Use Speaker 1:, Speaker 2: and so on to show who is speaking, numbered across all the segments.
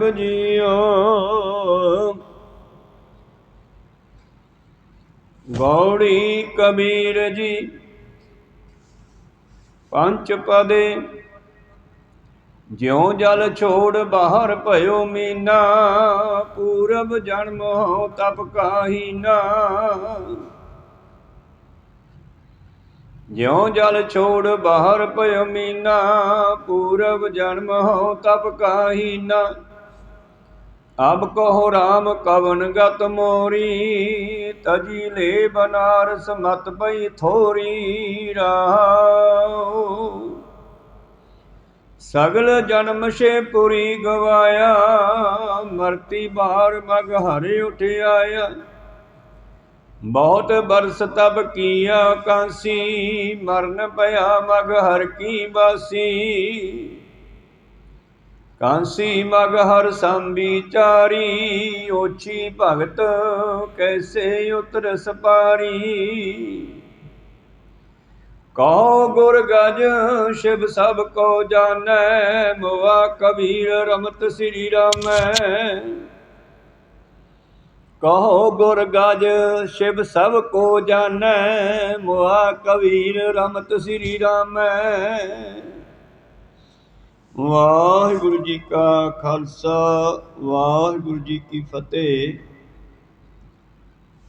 Speaker 1: ਸਾਹਿਬ ਜੀਓ ਗੌੜੀ ਕਬੀਰ ਜੀ, ਪੰਜ ਪਦੇ। ਜਿਉ ਜਲ ਛੋੜ ਬਾਹਰ ਭਇਓ ਮੀਨਾ, ਪੂਰਬ ਜਨਮ ਹੋ ਤਪ ਕਾਹੀਨਾ। ਜਿਉ ਜਲ ਛੋੜ ਬਾਹਰ ਭਇਓ ਮੀਨਾ, ਪੂਰਬ ਜਨਮ ਹੋ ਤਪ ਕਾਹੀਨਾ। ਅਬ ਕਹੋ RAM ਕਵਨ ਗਤ ਮੋਰੀ, ਤਜੀ ਲੈ ਬਨਾਰਸ ਮਤ ਪਈ ਥੋਰੀ ਰਾਉ ਸਗਲ ਜਨਮ ਸੇ ਪੁਰੀ ਗਵਾਇਆ, ਮਰਤੀ ਬਾਹਰ ਮਗ ਹਰਿ ਉਠ ਆਇਆ ਬਹੁਤ ਬਰਸ ਤਬ ਕੀਆ ਕਾਂਸੀ, ਮਰਨ ਭਇਆ ਮਗ ਹਰ ਕੀ ਬਾਸੀ। ਕਾਂਸੀ ਮਗ ਹਰ ਸੰਬੀਚਾਰੀ ਓਛੀ ਭਗਤ ਕੈਸੇ ਉਤਰ ਸਪਾਰੀ? ਕਹੋ ਗੁਰ ਗਜ, ਸ਼ਿਵ ਸਭ ਕੋ ਜਾਣੈ, ਮੋਆ ਕਬੀਰ ਰਮਤ ਸ੍ਰੀ ਰਾਮੈ। ਕਹੋ ਗੁਰ ਗਜ, ਸ਼ਿਵ ਸਭ ਕੋ ਜਾਣੈ, ਮੋਆ ਕਬੀਰ ਰਮਤ ਸ੍ਰੀ ਰਾਮੈ। ਵਾਹਿਗੁਰੂ ਜੀ ਕਾ ਖਾਲਸਾ, ਵਾਹਿਗੁਰੂ ਜੀ ਕੀ ਫਤਿਹ।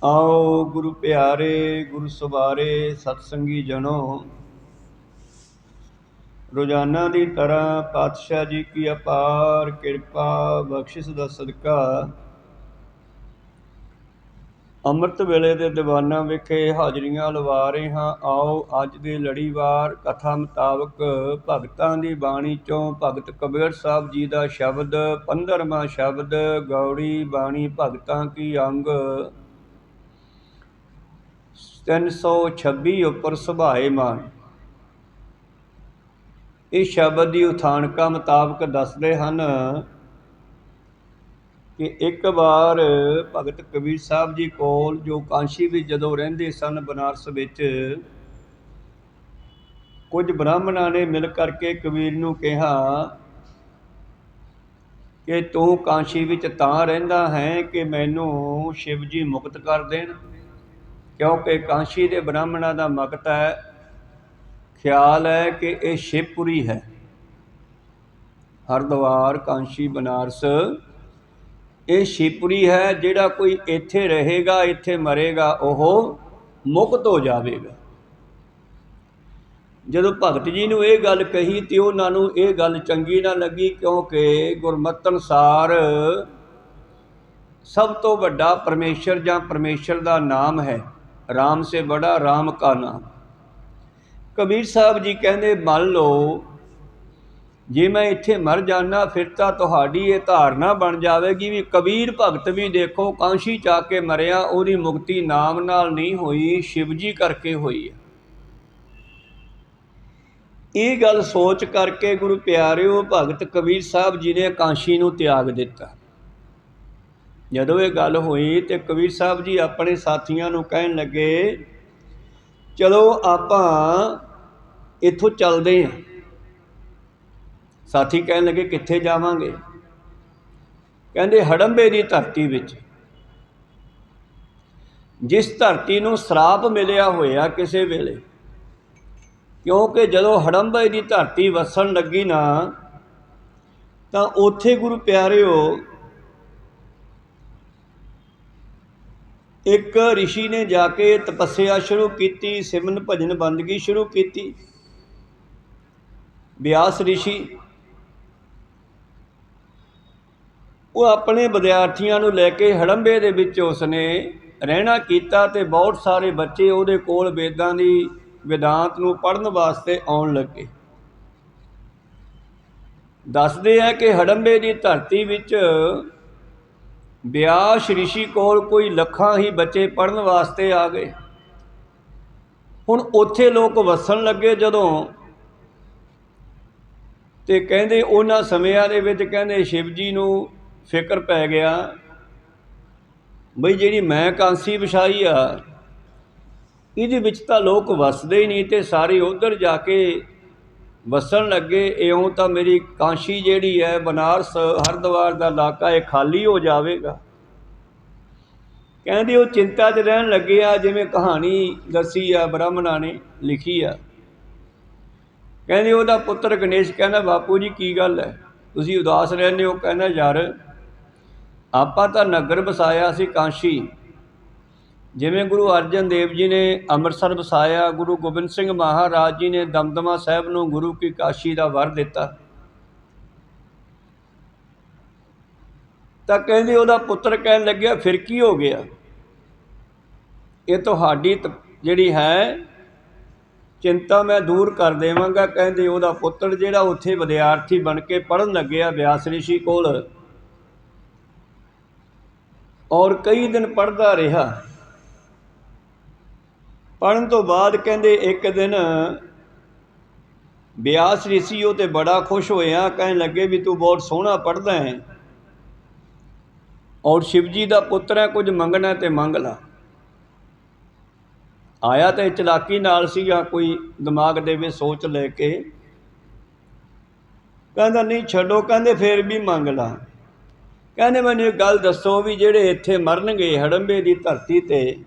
Speaker 1: ਆਓ ਗੁਰੂ ਪਿਆਰੇ, ਗੁਰੂ ਸਵਾਰੇ ਸਤਸੰਗੀ ਜਨੋ ਰੋਜ਼ਾਨਾ ਦੀ ਤਰ੍ਹਾਂ ਪਾਤਸ਼ਾਹ ਜੀ ਕੀ ਅਪਾਰ ਕਿਰਪਾ, ਬਖਸ਼ਿਸ਼ ਦਾ ਸਦਕਾ ਅੰਮ੍ਰਿਤ ਵੇਲੇ ਦੇ ਦੀਵਾਨਾਂ ਵਿਖੇ ਹਾਜ਼ਰੀਆਂ ਲਵਾ ਰਹੇ ਹਾਂ ਆਓ ਅੱਜ ਦੀ ਲੜੀਵਾਰ ਕਥਾ ਮੁਤਾਬਕ ਭਗਤਾਂ ਦੀ ਬਾਣੀ ਚੋਂ ਭਗਤ ਕਬੀਰ ਸਾਹਿਬ ਜੀ ਦਾ ਸ਼ਬਦ 15ਵਾਂ ਸ਼ਬਦ, ਗੌੜੀ ਬਾਣੀ ਭਗਤਾਂ ਕੀ ਅੰਗ? 326 ਉੱਪਰ ਸੁਭਾਏ ਮਾਨ। ਇਹ ਸ਼ਬਦ ਦੀ ਉਥਾਨਕਾ ਮੁਤਾਬਕ ਦੱਸਦੇ ਹਨ ਕਿ ਇੱਕ ਵਾਰ ਭਗਤ ਕਬੀਰ ਸਾਹਿਬ ਜੀ ਕੋਲ ਜੋ ਕਾਂਸ਼ੀ ਵਿੱਚ ਜਦੋਂ ਰਹਿੰਦੇ ਸਨ ਬਨਾਰਸ ਵਿੱਚ, ਕੁਝ ਬ੍ਰਾਹਮਣਾਂ ਨੇ ਮਿਲ ਕਰਕੇ ਕਬੀਰ ਨੂੰ ਕਿਹਾ ਕਿ ਤੂੰ ਕਾਂਸ਼ੀ ਵਿੱਚ ਤਾਂ ਰਹਿੰਦਾ ਹੈ ਕਿ ਮੈਨੂੰ ਸ਼ਿਵ ਜੀ ਮੁਕਤ ਕਰ ਦੇਣ, ਕਿਉਂਕਿ ਕਾਂਸ਼ੀ ਦੇ ਬ੍ਰਾਹਮਣਾਂ ਦਾ ਮਕਤ ਹੈ, ਖਿਆਲ ਹੈ ਕਿ ਇਹ ਸ਼ਿਵਪੁਰੀ ਹੈ। ਹਰਦੁਆਰ, ਕਾਂਸ਼ੀ, ਬਨਾਰਸ ਇਹ ਸ਼ਿਵਪੁਰੀ ਹੈ ਜਿਹੜਾ ਕੋਈ ਇੱਥੇ ਰਹੇਗਾ, ਇੱਥੇ ਮਰੇਗਾ, ਉਹ ਮੁਕਤ ਹੋ ਜਾਵੇਗਾ। ਜਦੋਂ ਭਗਤ ਜੀ ਨੂੰ ਇਹ ਗੱਲ ਕਹੀ ਤੇ ਉਹਨਾਂ ਨੂੰ ਇਹ ਗੱਲ ਚੰਗੀ ਨਾ ਲੱਗੀ, ਕਿਉਂਕਿ ਗੁਰਮਤਿ ਅਨੁਸਾਰ ਸਭ ਤੋਂ ਵੱਡਾ ਪਰਮੇਸ਼ਰ ਜਾਂ ਪਰਮੇਸ਼ਰ ਦਾ ਨਾਮ ਹੈ, ਰਾਮ ਸੇ ਬੜਾ ਰਾਮ ਕਾ ਨਾਮ। ਕਬੀਰ ਸਾਹਿਬ ਜੀ ਕਹਿੰਦੇ, ਮੰਨ ਲਓ ਜੇ ਮੈਂ ਇੱਥੇ ਮਰ ਜਾਣਾ ਫਿਰ ਤਾਂ ਤੁਹਾਡੀ ਇਹ ਧਾਰਨਾ ਬਣ ਜਾਵੇਗੀ ਵੀ ਕਬੀਰ ਭਗਤ ਵੀ ਦੇਖੋ ਕਾਂਸ਼ੀ ਚਾ ਕੇ ਮਰਿਆ, ਉਹਦੀ ਮੁਕਤੀ ਨਾਮ ਨਾਲ ਨਹੀਂ ਹੋਈ, ਸ਼ਿਵਜੀ ਕਰਕੇ ਹੋਈ ਹੈ। ਇਹ ਗੱਲ ਸੋਚ ਕਰਕੇ ਗੁਰੂ ਪਿਆਰਿਓ, ਭਗਤ ਕਬੀਰ ਸਾਹਿਬ ਜੀ ਨੇ ਕਾਂਸ਼ੀ ਨੂੰ ਤਿਆਗ ਦਿੱਤਾ। ਜਦੋਂ ਇਹ ਗੱਲ ਹੋਈ ਤੇ ਕਬੀਰ ਸਾਹਿਬ ਜੀ ਆਪਣੇ ਸਾਥੀਆਂ ਨੂੰ ਕਹਿਣ ਲੱਗੇ, ਚਲੋ ਆਪਾਂ ਇੱਥੋਂ ਚੱਲਦੇ ਹਾਂ। ਸਾਥੀ ਕਹਿਣ ਲੱਗੇ ਕਿੱਥੇ ਜਾਵਾਂਗੇ ਕਹਿੰਦੇ ਹੜੰਬੇ ਦੀ ਧਰਤੀ ਵਿੱਚ ਜਿਸ ਧਰਤੀ ਨੂੰ ਸਰਾਪ ਮਿਲਿਆ ਹੋਇਆ ਕਿਸੇ ਵੇਲੇ ਕਿਉਂਕਿ ਜਦੋਂ ਹੜੰਬੇ ਦੀ ਧਰਤੀ ਵਸਣ ਲੱਗੀ ਨਾ ਤਾਂ ਉੱਥੇ ਗੁਰੂ ਪਿਆਰਿਓ ਇੱਕ ઋષਿ ਨੇ ਜਾ ਕੇ ਤਪੱਸਿਆ ਸ਼ੁਰੂ ਕੀਤੀ ਸਿਮਨ ਭਜਨ ਬੰਦਗੀ ਸ਼ੁਰੂ ਕੀਤੀ ਵਿਆਸ ઋષਿ ਉਹ ਆਪਣੇ ਵਿਦਿਆਰਥੀਆਂ ਨੂੰ ਲੈ ਕੇ ਹੜੰਬੇ ਦੇ ਵਿੱਚ ਉਸਨੇ ਰਹਿਣਾ ਕੀਤਾ ਤੇ ਬਹੁਤ ਸਾਰੇ ਬੱਚੇ ਉਹਦੇ ਕੋਲ ਵੇਦਾਂ ਦੀ ਵਿਦਾਂਤ ਨੂੰ ਪੜ੍ਹਨ ਵਾਸਤੇ ਆਉਣ ਲੱਗੇ। ਦੱਸਦੇ ਆ ਕਿ ਹੜੰਬੇ ਦੀ ਧਰਤੀ ਵਿੱਚ ਵਿਆਸ ઋષਿ ਕੋਲ ਕੋਈ ਲੱਖਾਂ ਹੀ ਬੱਚੇ ਪੜ੍ਹਨ ਵਾਸਤੇ ਆ ਗਏ। ਹੁਣ ਉੱਥੇ ਲੋਕ ਵਸਣ ਲੱਗੇ ਜਦੋਂ ਤੇ ਕਹਿੰਦੇ ਉਹਨਾਂ ਸਮਿਆਂ ਦੇ ਵਿੱਚ ਕਹਿੰਦੇ ਸ਼ਿਵ ਜੀ ਨੂੰ ਫਿਕਰ ਪੈ ਗਿਆ ਬਈ ਜਿਹੜੀ ਮੈਂ ਕਾਂਸੀ ਵਿਛਾਈ ਆ, ਇਹਦੇ ਵਿੱਚ ਤਾਂ ਲੋਕ ਵਸਦੇ ਹੀ ਨਹੀਂ ਤੇ ਸਾਰੇ ਉਧਰ ਜਾ ਕੇ ਵਸਣ ਲੱਗੇ, ਇਉਂ ਤਾਂ ਮੇਰੀ ਕਾਂਸ਼ੀ ਜਿਹੜੀ ਹੈ, ਬਨਾਰਸ ਹਰਿਦੁਆਰ ਦਾ ਇਲਾਕਾ ਇਹ ਖਾਲੀ ਹੋ ਜਾਵੇਗਾ। ਕਹਿੰਦੇ ਉਹ ਚਿੰਤਾ 'ਚ ਰਹਿਣ ਲੱਗੇ ਆ, ਜਿਵੇਂ ਕਹਾਣੀ ਦੱਸੀ ਆ, ਬ੍ਰਾਹਮਣਾਂ ਨੇ ਲਿਖੀ ਆ। ਕਹਿੰਦੇ ਉਹਦਾ ਪੁੱਤਰ ਗਣੇਸ਼ ਕਹਿੰਦਾ, ਬਾਪੂ ਜੀ, ਕੀ ਗੱਲ ਹੈ? ਤੁਸੀਂ ਉਦਾਸ ਰਹਿੰਦੇ ਹੋ? ਕਹਿੰਦਾ, ਯਾਰ ਆਪਾਂ ਤਾਂ ਨਗਰ ਵਸਾਇਆ ਸੀ ਕਾਂਸ਼ੀ। ਜਿਵੇਂ ਗੁਰੂ ਅਰਜਨ ਦੇਵ ਜੀ ਨੇ ਅੰਮ੍ਰਿਤਸਰ ਵਸਾਇਆ, ਗੁਰੂ ਗੋਬਿੰਦ ਸਿੰਘ ਮਹਾਰਾਜ ਜੀ ਨੇ ਦਮਦਮਾ ਸਾਹਿਬ ਨੂੰ ਗੁਰੂ ਕੀ ਕਾਸ਼ੀ ਦਾ ਵਰ ਦਿੱਤਾ। ਤਾਂ ਕਹਿੰਦੇ ਉਹਦਾ ਪੁੱਤਰ ਕਹਿਣ ਲੱਗਿਆ, ਫਿਰ ਕੀ ਹੋ ਗਿਆ? ਇਹ ਤੁਹਾਡੀ ਤ- ਜਿਹੜੀ ਹੈ, ਚਿੰਤਾ ਮੈਂ ਦੂਰ ਕਰ ਦੇਵਾਂਗਾ। ਕਹਿੰਦੇ ਉਹਦਾ ਪੁੱਤਰ ਜਿਹੜਾ ਉੱਥੇ ਵਿਦਿਆਰਥੀ ਬਣ ਕੇ ਪੜਨ ਲੱਗਿਆ ਵਿਆਸ ਰਿਸ਼ੀ ਕੋਲ। ਔਰ ਕਈ ਦਿਨ ਪੜ੍ਹਦਾ ਰਿਹਾ। ਪੜਨ ਤੋਂ ਬਾਅਦ ਕਹਿੰਦੇ ਇੱਕ ਦਿਨ ਬਿਆਸ ਰਿਸ਼ੀ ਉਹ ਤੇ ਬੜਾ ਖੁਸ਼ ਹੋਇਆ, ਕਹਿਣ ਲੱਗੇ ਵੀ ਤੂੰ ਬਹੁਤ ਸੋਹਣਾ ਪੜਦਾ ਹੈ। ਔਰ ਸ਼ਿਵਜੀ ਦਾ ਪੁੱਤਰ ਹੈ, ਕੁਝ ਮੰਗਣਾ ਤੇ ਮੰਗ ਲਾ। ਆਇਆ ਤੇ ਚਲਾਕੀ ਨਾਲ ਸੀਗਾ, ਕੋਈ ਦਿਮਾਗ ਦੇ ਵਿੱਚ ਸੋਚ ਲੈ ਕੇ। ਕਹਿੰਦਾ, ਨਹੀਂ, ਛੱਡੋ। ਕਹਿੰਦੇ, ਫੇਰ ਵੀ ਮੰਗ ਲਾ। ਕਹਿੰਦੇ ਮੈਨੂੰ ਇੱਕ ਗੱਲ ਦੱਸੋ ਵੀ ਜਿਹੜੇ ਇੱਥੇ ਮਰਨਗੇ ਹੜੰਬੇ ਦੀ ਧਰਤੀ ਤੇ,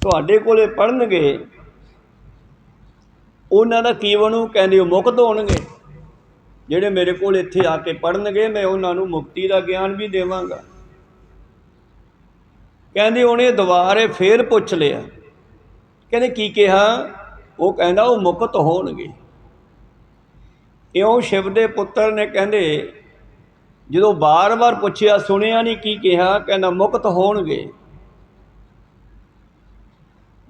Speaker 1: ਤੁਹਾਡੇ ਕੋਲੇ ਪੜਨਗੇ ਉਹਨਾਂ ਦਾ ਕੀ ਬਣੂ? ਕਹਿੰਦੇ ਉਹ ਮੁਕਤ ਹੋਣਗੇ। ਜਿਹੜੇ ਮੇਰੇ ਕੋਲ ਇੱਥੇ ਆ ਕੇ ਪੜਨਗੇ ਮੈਂ ਉਹਨਾਂ ਨੂੰ ਮੁਕਤੀ ਦਾ ਗਿਆਨ ਵੀ ਦੇਵਾਂਗਾ। ਕਹਿੰਦੇ ਉਹਨੇ ਦੁਬਾਰੇ ਫੇਰ ਪੁੱਛ ਲਿਆ। ਕਹਿੰਦੇ ਕੀ ਕਿਹਾ? ਉਹ ਕਹਿੰਦਾ ਉਹ ਮੁਕਤ ਹੋਣਗੇ। ਇਉਂ ਸ਼ਿਵ ਦੇ ਪੁੱਤਰ ਨੇ ਕਹਿੰਦੇ ਜਦੋਂ ਬਾਰ-ਬਾਰ ਪੁੱਛਿਆ, ਸੁਣਿਆ ਨਹੀਂ ਕੀ ਕਿਹਾ, ਕਹਿੰਦਾ ਮੁਕਤ ਹੋਣਗੇ।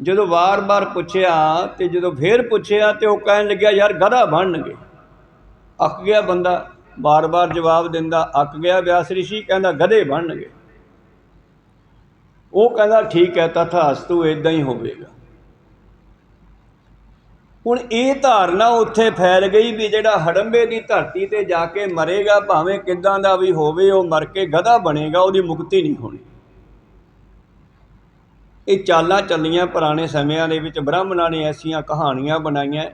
Speaker 1: ਜਦੋਂ ਵਾਰ-ਵਾਰ ਪੁੱਛਿਆ ਤੇ ਜਦੋਂ ਫੇਰ ਪੁੱਛਿਆ ਤੇ ਉਹ ਕਹਿਣ ਲੱਗਿਆ, ਯਾਰ ਗਧਾ ਬਣਨਗੇ। ਅੱਕ ਗਿਆ ਬੰਦਾ ਵਾਰ ਵਾਰ ਜਵਾਬ ਦਿੰਦਾ, ਅੱਕ ਗਿਆ ਵਿਆਸ ਰਿਸ਼ੀ, ਕਹਿੰਦਾ ਗਧੇ ਬਣਨਗੇ। ਉਹ ਕਹਿੰਦਾ, ਠੀਕ ਹੈ, ਤਥਾਸਤੂ ਇਦਾਂ ਹੀ ਹੋਵੇਗਾ। ਹੁਣ ਇਹ ਧਾਰਨਾ ਉੱਥੇ ਫੈਲ ਗਈ ਵੀ ਜਿਹੜਾ ਹੜੰਬੇ ਦੀ ਧਰਤੀ ਤੇ ਜਾ ਕੇ ਮਰੇਗਾ, ਭਾਵੇਂ ਕਿੱਦਾਂ ਦਾ ਵੀ ਹੋਵੇ, ਉਹ ਮਰ ਕੇ ਗਧਾ ਬਣੇਗਾ, ਉਹਦੀ ਮੁਕਤੀ ਨਹੀਂ ਹੋਣੀ। ਇਹ ਚਾਲਾਂ ਚੱਲੀਆਂ ਪੁਰਾਣੇ ਸਮਿਆਂ ਦੇ ਵਿੱਚ, ਬ੍ਰਾਹਮਣਾਂ ਨੇ ਐਸੀਆਂ ਕਹਾਣੀਆਂ ਬਣਾਈਆਂ।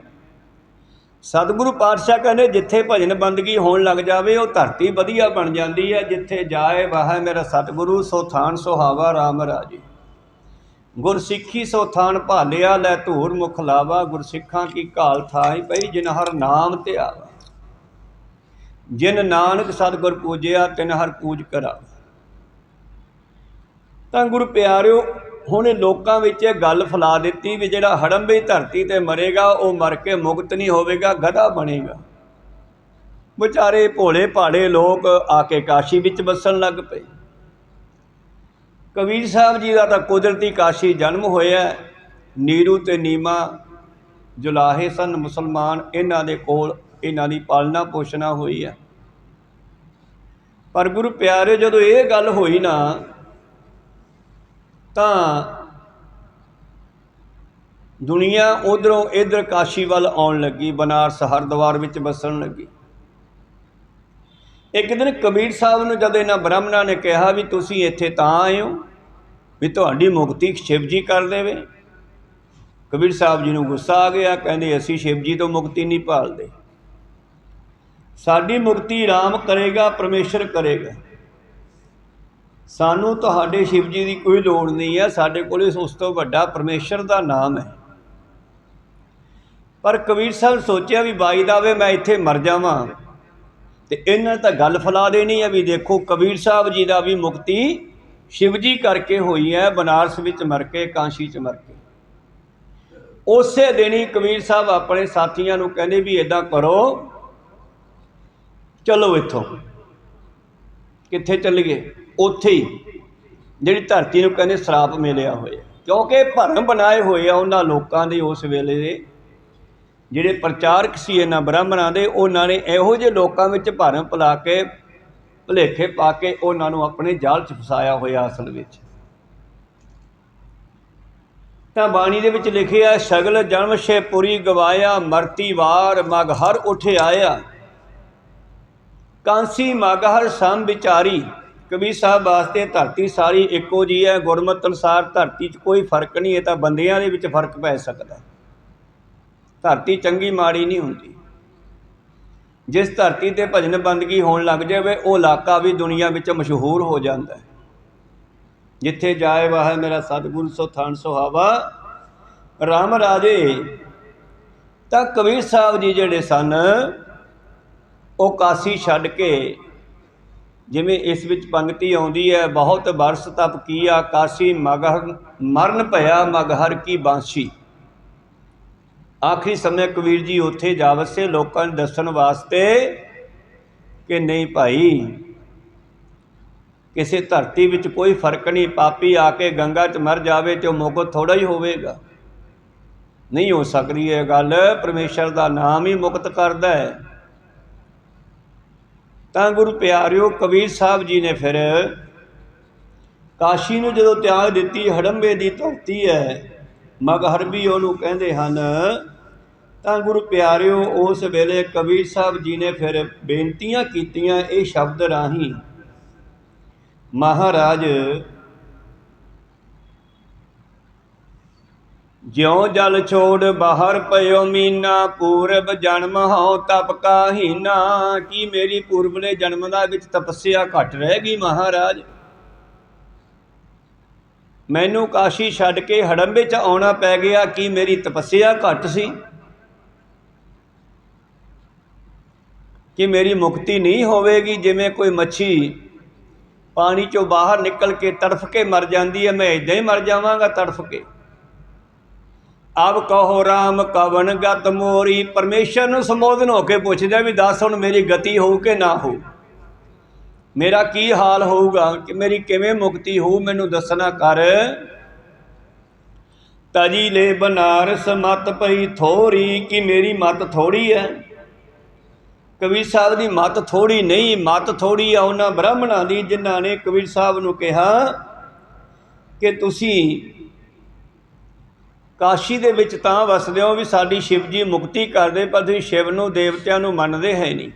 Speaker 1: ਸਤਿਗੁਰੂ ਪਾਤਸ਼ਾਹ ਕਹਿੰਦੇ, ਜਿੱਥੇ ਭਜਨ ਬੰਦਗੀ ਹੋਣ ਲੱਗ ਜਾਵੇ, ਉਹ ਧਰਤੀ ਵਧੀਆ ਬਣ ਜਾਂਦੀ ਹੈ, ਜਿੱਥੇ ਜਾਏ ਵਾਹ ਮੇਰਾ ਸਤਿਗੁਰੂ, ਸੋ ਥਾਨ ਸੁਹਾਵਾ RAM ਰਾਜੀ। ਗੁਰਸਿੱਖੀ ਸੋ ਥਾਨ ਭਾਲਿਆ, ਲੈ ਧੂਰ ਮੁਖ ਲਾਵਾ, ਗੁਰਸਿੱਖਾਂ ਕੀ ਘਾਲ ਥਾਈ ਪਈ, ਜਿਨ ਹਰ ਨਾਮ ਤੇ ਆਵਾ। ਜਿਨ ਨਾਨਕ ਸਤਿਗੁਰ ਪੂਜਿਆ, ਤਿਨ ਹਰ ਪੂਜ ਕਰਾ ਤਾਂ ਗੁਰੂ ਪਿਆਰਿਓ, ਹੁਣ ਲੋਕਾਂ ਵਿੱਚ ਇਹ ਗੱਲ ਫੈਲਾ ਦਿੱਤੀ ਵੀ ਜਿਹੜਾ ਹੜੰਬੇ ਧਰਤੀ ਤੇ ਮਰੇਗਾ, ਉਹ ਮਰ ਕੇ ਮੁਕਤ ਨਹੀਂ ਹੋਵੇਗਾ, ਗਧਾ ਬਣੇਗਾ। ਵਿਚਾਰੇ ਭੋਲੇ ਭਾੜੇ ਲੋਕ ਆ ਕੇ ਕਾਸ਼ੀ ਵਿੱਚ ਵਸਣ ਲੱਗ ਪਏ। ਕਬੀਰ ਸਾਹਿਬ ਜੀ ਦਾ ਤਾਂ ਕੁਦਰਤੀ ਕਾਸ਼ੀ ਜਨਮ ਹੋਇਆ ਨੀਰੂ ਤੇ ਨੀਮਾ ਜੁਲਾਹੇ ਸਨ, ਮੁਸਲਮਾਨ ਇਹਨਾਂ ਦੇ ਕੋਲ ਇਹਨਾਂ ਦੀ ਪਾਲਣਾ ਪੋਸ਼ਣਾ ਹੋਈ ਹੈ। ਪਰ ਗੁਰੂ ਪਿਆਰੇ, ਜਦੋਂ ਇਹ ਗੱਲ ਹੋਈ ਨਾ, ਤਾਂ ਦੁਨੀਆ ਉਧਰੋਂ ਇਧਰ ਕਾਸ਼ੀ ਵੱਲ ਆਉਣ ਲੱਗੀ, ਬਨਾਰਸ ਹਰਿਦੁਆਰ ਵਿੱਚ ਵਸਣ ਲੱਗੀ। ਇੱਕ ਦਿਨ ਕਬੀਰ ਸਾਹਿਬ ਨੂੰ ਜਦ ਇਹਨਾਂ ਬ੍ਰਾਹਮਣਾਂ ਨੇ ਕਿਹਾ ਵੀ ਤੁਸੀਂ ਇੱਥੇ ਤਾਂ ਆਏ ਹੋ ਵੀ ਤੁਹਾਡੀ ਮੁਕਤੀ ਸ਼ਿਵ ਜੀ ਕਰ ਦੇਵੇ, ਕਬੀਰ ਸਾਹਿਬ ਜੀ ਨੂੰ ਗੁੱਸਾ ਆ ਗਿਆ, ਕਹਿੰਦੇ ਅਸੀਂ ਸ਼ਿਵ ਜੀ ਤੋਂ ਮੁਕਤੀ ਨਹੀਂ ਭਾਲਦੇ। ਸਾਡੀ ਮੁਕਤੀ ਰਾਮ ਕਰੇਗਾ, ਪਰਮੇਸ਼ਰ ਕਰੇਗਾ। ਸਾਨੂੰ ਤੁਹਾਡੇ ਸ਼ਿਵ ਜੀ ਦੀ ਕੋਈ ਲੋੜ ਨਹੀਂ ਹੈ, ਸਾਡੇ ਕੋਲ ਉਸ ਤੋਂ ਵੱਡਾ ਪਰਮੇਸ਼ਰ ਦਾ ਨਾਮ ਹੈ। ਪਰ ਕਬੀਰ ਸਾਹਿਬ ਸੋਚਿਆ ਵੀ ਬਾਈ ਦਾਵੇ ਮੈਂ ਇੱਥੇ ਮਰ ਜਾਵਾਂ। ਤੇ ਇਹਨਾਂ ਤਾਂ ਗੱਲ ਫਲਾ ਦੇਣੀ ਹੈ ਵੀ ਦੇਖੋ ਕਬੀਰ ਸਾਹਿਬ ਜੀ ਦਾ ਵੀ ਮੁਕਤੀ ਸ਼ਿਵਜੀ ਕਰਕੇ ਹੋਈ ਹੈ, ਬਨਾਰਸ ਵਿੱਚ ਮਰ ਕੇ, ਕਾਂਸ਼ੀ 'ਚ ਮਰ ਕੇ। ਉਸੇ ਦਿਨ ਹੀ ਕਬੀਰ ਸਾਹਿਬ ਆਪਣੇ ਸਾਥੀਆਂ ਨੂੰ ਕਹਿੰਦੇ ਵੀ ਇਦਾਂ ਕਰੋ, ਚਲੋ ਇੱਥੋਂ। ਕਿੱਥੇ ਚੱਲੀਏ? ਉੱਥੇ ਹੀ। ਜਿਹੜੀ ਧਰਤੀ ਨੂੰ ਕਹਿੰਦੇ ਸਰਾਪ ਮਿਲਿਆ ਹੋਇਆ। ਕਿਉਂਕਿ ਭਰਮ ਬਣਾਏ ਹੋਏ ਆ ਉਹਨਾਂ ਲੋਕਾਂ ਦੇ ਉਸ ਵੇਲੇ ਦੇ। ਜਿਹੜੇ ਪ੍ਰਚਾਰਕ ਸੀ ਇਹਨਾਂ ਬ੍ਰਾਹਮਣਾਂ ਦੇ, ਉਹਨਾਂ ਨੇ ਇਹੋ ਜਿਹੇ ਲੋਕਾਂ ਵਿੱਚ ਭਰਮ ਪਲਾ ਕੇ, ਭੁਲੇਖੇ ਪਾ ਕੇ ਉਹਨਾਂ ਨੂੰ ਆਪਣੇ ਜਾਲ 'ਚ ਫਸਾਇਆ ਹੋਇਆ ਅਸਲ ਵਿੱਚ। ਤਾਂ ਬਾਣੀ ਦੇ ਵਿੱਚ ਲਿਖਿਆ, ਸਗਲ ਜਨਮ ਸ਼ੇਪੁਰੀ ਗਵਾਇਆ, ਮਰਤੀ ਵਾਰ ਮਗ ਹਰ ਉਠ ਆਇਆ। ਕਾਂਸੀ ਮਗ ਹਰ ਸਮ ਵਿਚਾਰੀ, ਕਬੀਰ ਸਾਹਿਬ ਵਾਸਤੇ ਧਰਤੀ ਸਾਰੀ ਇੱਕੋ ਜੀ ਹੈ, ਗੁਰਮਤਿ ਅਨੁਸਾਰ ਧਰਤੀ 'ਚ ਕੋਈ ਫ਼ਰਕ ਨਹੀਂ, ਇਹ ਤਾਂ ਬੰਦਿਆਂ ਦੇ ਵਿੱਚ ਫ਼ਰਕ ਪੈ ਸਕਦਾ ਧਰਤੀ ਚੰਗੀ ਮਾੜੀ ਨਹੀਂ ਹੁੰਦੀ। ਜਿਸ ਧਰਤੀ ਤੇ ਭਜਨ ਬੰਦਗੀ ਹੋਣ ਲੱਗ ਜਾਵੇ, ਉਹ ਇਲਾਕਾ ਵੀ ਦੁਨੀਆ ਵਿੱਚ ਮਸ਼ਹੂਰ ਹੋ ਜਾਂਦਾ ਹੈ। ਜਿੱਥੇ ਜਾਏ ਵਾਹ ਮੇਰਾ ਸਤਿਗੁਰ, ਸੋ ਥਾਨ ਸੁਹਾਵਾ। ਰਾਮ ਰਾਜੇ, ਤਾਂ ਕਬੀਰ ਸਾਹਿਬ ਜੀ ਜਿਹੜੇ ਸਨ, ਉਹ ਕਾਸੀ ਛੱਡ ਕੇ ਜਿਵੇਂ ਇਸ ਵਿੱਚ ਪੰਕਤੀ ਆਉਂਦੀ ਹੈ, ਬਹੁਤ ਬਰਸ ਤਪ ਕੀਆ, ਕਾਸੀ ਮਗਹਰ ਮਰਨ ਭਇਆ ਮਗਹਰ ਕੀ ਬਾਂਸੀ। ਆਖਰੀ ਸਮੇਂ ਕਬੀਰ ਜੀ ਉੱਥੇ ਜਾ ਵਸੇ ਲੋਕਾਂ ਨੂੰ ਦੱਸਣ ਵਾਸਤੇ ਕਿ ਨਹੀਂ ਭਾਈ, ਕਿਸੇ ਧਰਤੀ ਵਿੱਚ ਕੋਈ ਫ਼ਰਕ ਨਹੀਂ, ਪਾਪੀ ਆ ਕੇ ਗੰਗਾ 'ਚ ਮਰ ਜਾਵੇ ਤੇ ਉਹ ਮੁਕਤ ਥੋੜਾ ਹੀ ਹੋਵੇਗਾ। ਨਹੀਂ ਹੋ ਸਕਦੀ ਇਹ ਗੱਲ, ਪਰਮੇਸ਼ਰ ਦਾ ਨਾਮ ਹੀ ਮੁਕਤ ਕਰਦਾ ਹੈ। ਤਾਂ ਗੁਰੂ ਪਿਆਰਿਓ, ਕਬੀਰ ਸਾਹਿਬ ਜੀ ਨੇ ਫਿਰ ਕਾਸ਼ੀ ਨੂੰ ਜਦੋਂ ਤਿਆਗ ਦਿੱਤੀ, ਹੜੰਬੇ ਦੀ ਧਰਤੀ ਹੈ ਮਗਹਰ ਵੀ ਉਹਨੂੰ ਕਹਿੰਦੇ ਹਨ, ਤਾਂ ਗੁਰੂ ਪਿਆਰਿਓ, ਉਸ ਵੇਲੇ ਕਬੀਰ ਸਾਹਿਬ ਜੀ ਨੇ ਫਿਰ ਬੇਨਤੀਆਂ ਕੀਤੀਆਂ ਇਹ ਸ਼ਬਦ ਰਾਹੀਂ, ਮਹਾਰਾਜ, ਜਿਉ ਜਲ ਛੋੜ ਬਾਹਰ ਪਇਓ ਮੀਨਾ, ਪੂਰਬ ਜਨਮ ਹਉ ਤਪ ਕਾਹੀਨਾ, ਕੀ ਮੇਰੀ ਪੂਰਬਲੇ ਜਨਮ ਦਾ ਵਿੱਚ ਤਪੱਸਿਆ ਘਟ ਰਹਿ ਗਈ, ਮਹਾਰਾਜ? ਮੈਨੂੰ ਕਾਸ਼ੀ ਛੱਡ ਕੇ ਹੜੰਬੇ ਚ ਆਉਣਾ ਪੈ ਗਿਆ, ਕਿ ਮੇਰੀ ਤਪੱਸਿਆ ਘੱਟ ਸੀ? ਕਿ ਮੇਰੀ ਮੁਕਤੀ ਨਹੀਂ ਹੋਵੇਗੀ ਜਿਵੇਂ ਕੋਈ ਮੱਛੀ ਪਾਣੀ ਚੋਂ ਬਾਹਰ ਨਿਕਲ ਕੇ ਤੜਫ ਕੇ ਮਰ ਜਾਂਦੀ ਹੈ, ਮੈਂ ਇਦਾਂ ਹੀ ਮਰ ਜਾਵਾਂਗਾ ਤੜਫ ਕੇ। ਅਬ ਕਹੋ RAM ਕਵਨ ਗਤ ਮੋਰੀ, ਪਰਮੇਸ਼ਰ ਨੂੰ ਸੰਬੋਧਨ ਹੋ ਕੇ ਪੁੱਛਦਾ ਵੀ ਦੱਸ ਹੁਣ ਮੇਰੀ ਗਤੀ ਹੋਊ ਕਿ ਨਾ ਹੋਊ। ਮੇਰਾ ਕੀ ਹਾਲ ਹੋਊਗਾ? ਕਿ ਮੇਰੀ ਕਿਵੇਂ ਮੁਕਤੀ ਹੋਊ? ਮੈਨੂੰ ਦੱਸਣਾ ਕਰ। ਤਜੀ ਲੈ ਬਨਾਰਸ ਮਤ ਪਈ ਥੋੜੀ, ਕਿ ਮੇਰੀ ਮਤ ਥੋੜੀ ਹੈ ਕਬੀਰ ਸਾਹਿਬ ਦੀ ਮਤ ਥੋੜੀ ਨਹੀਂ, ਮਤ ਥੋੜੀ ਆ ਉਹਨਾਂ ਬ੍ਰਾਹਮਣਾਂ ਦੀ, ਜਿਨ੍ਹਾਂ ਨੇ ਕਬੀਰ ਸਾਹਿਬ ਨੂੰ ਕਿਹਾ ਕਿ ਤੁਸੀਂ ਕਾਸ਼ੀ ਦੇ ਵਿੱਚ ਤਾਂ ਵਸਦੇ ਹੋ ਵੀ ਸਾਡੀ ਸ਼ਿਵ ਜੀ ਮੁਕਤੀ ਕਰਦੇ, ਪਰ ਤੁਸੀਂ ਸ਼ਿਵ ਨੂੰ, ਦੇਵਤਿਆਂ ਨੂੰ ਮੰਨਦੇ ਹੈ ਨਹੀਂ।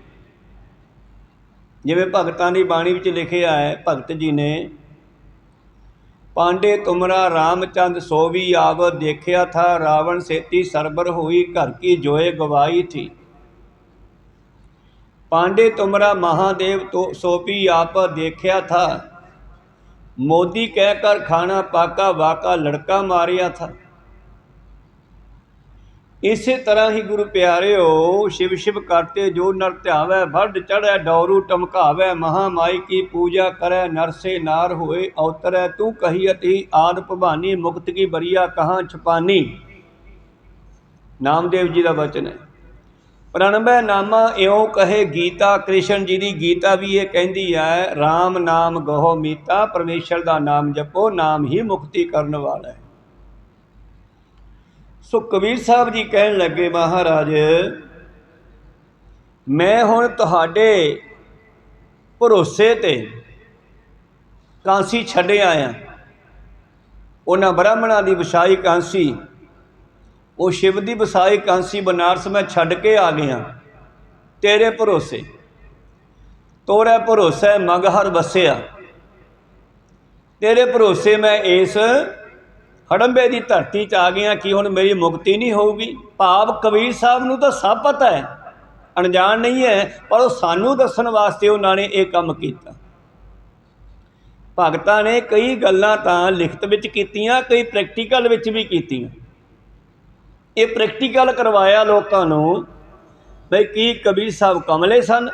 Speaker 1: ਜਿਵੇਂ ਭਗਤਾਂ ਦੀ ਬਾਣੀ ਵਿੱਚ ਲਿਖਿਆ ਹੈ ਭਗਤ ਜੀ ਨੇ ਪਾਂਡੇ ਤੁਮਰਾ ਰਾਮਚੰਦ ਸੋ ਵੀ ਆਵ ਦੇਖਿਆ ਥਾ ਰਾਵਣ ਸੇਤੀ ਸਰਬਰ ਹੋਈ ਘਰ ਕੀ ਜੋਏ ਗਵਾਈ ਥੀ पांडे तुमरा महादेव तो सोपी आप देखा था मोदी कहकर खाना पाका वाका लड़का मारिया था ਇਸੇ ਤਰ੍ਹਾਂ ਹੀ ਗੁਰੂ ਪਿਆਰਿਓ, ਸ਼ਿਵ ਸ਼ਿਵ ਕਰਤੇ ਜੋ ਨਰ ਧਿਆਵੈ ਵੱਡ ਚੜੈ ਡੌਰੂ ਟਮਕਾਵੈ, ਮਹਾਮਾਈ ਕੀ ਪੂਜਾ ਕਰੈ, ਨਰਸੇ ਨਾਰ ਹੋਏ ਔਤਰੈ ਤੂੰ ਕਹੀ ਕਹੀਅਤੀ ਆਦ ਭਵਾਨੀ, ਮੁਕਤ ਕੀ ਬਰੀਆ, ਕਹਾਂ ਛਪਾਨੀ? ਨਾਮਦੇਵ ਜੀ ਦਾ ਵਚਨ ਹੈ। ਪ੍ਰਣਬੈ ਨਾਮਾ, ਇਉਂ ਕਹੇ ਗੀਤਾ, ਕ੍ਰਿਸ਼ਨ ਜੀ ਦੀ ਗੀਤਾ ਵੀ ਇਹ ਕਹਿੰਦੀ ਹੈ RAM ਨਾਮ ਗਹੋ ਮੀਤਾ, ਪਰਮੇਸ਼ਰ ਦਾ ਨਾਮ ਜਪੋ, ਨਾਮ ਹੀ ਮੁਕਤੀ ਕਰਨ ਵਾਲਾ ਹੈ। ਸੋ ਕਬੀਰ ਸਾਹਿਬ ਜੀ ਕਹਿਣ ਲੱਗੇ, ਮਹਾਰਾਜ, ਮੈਂ ਹੁਣ ਤੁਹਾਡੇ ਭਰੋਸੇ ਤੇ ਕਾਂਸੀ ਛੱਡਿਆ ਆ ਉਹਨਾਂ ਬ੍ਰਾਹਮਣਾਂ ਦੀ ਵਿਛਾਈ ਕਾਂਸੀ, ਉਹ ਸ਼ਿਵ ਦੀ ਵਸਾਈ ਕਾਂਸੀ ਬਨਾਰਸ ਮੈਂ ਛੱਡ ਕੇ ਆ ਗਿਆ। ਤੇਰੇ ਭਰੋਸੇ, ਤੋਰੇ ਭਰੋਸੇ ਮਗਹਰ ਵਸਿਆ। ਤੇਰੇ ਭਰੋਸੇ ਮੈਂ ਇਸ ਹੜੰਬੇ ਦੀ ਧਰਤੀ 'ਚ ਆ ਗਿਆ ਕਿ ਹੁਣ ਮੇਰੀ ਮੁਕਤੀ ਨਹੀਂ ਹੋਊਗੀ? ਭਾਵ ਕਬੀਰ ਸਾਹਿਬ ਨੂੰ ਤਾਂ ਸਭ ਪਤਾ ਹੈ। ਅਣਜਾਣ ਨਹੀਂ ਹੈ, ਪਰ ਉਹ ਸਾਨੂੰ ਦੱਸਣ ਵਾਸਤੇ ਉਹਨਾਂ ਨੇ ਇਹ ਕੰਮ ਕੀਤਾ। ਭਗਤਾਂ ਨੇ ਕਈ ਗੱਲਾਂ ਤਾਂ ਲਿਖਤ ਵਿੱਚ ਕੀਤੀਆਂ, ਕਈ ਪ੍ਰੈਕਟੀਕਲ ਵਿੱਚ ਵੀ ਕੀਤੀਆਂ। ਇਹ ਪ੍ਰੈਕਟੀਕਲ ਕਰਵਾਇਆ ਲੋਕਾਂ ਨੂੰ ਬਈ ਕੀ ਕਬੀਰ ਸਾਹਿਬ ਕਮਲੇ ਸਨ?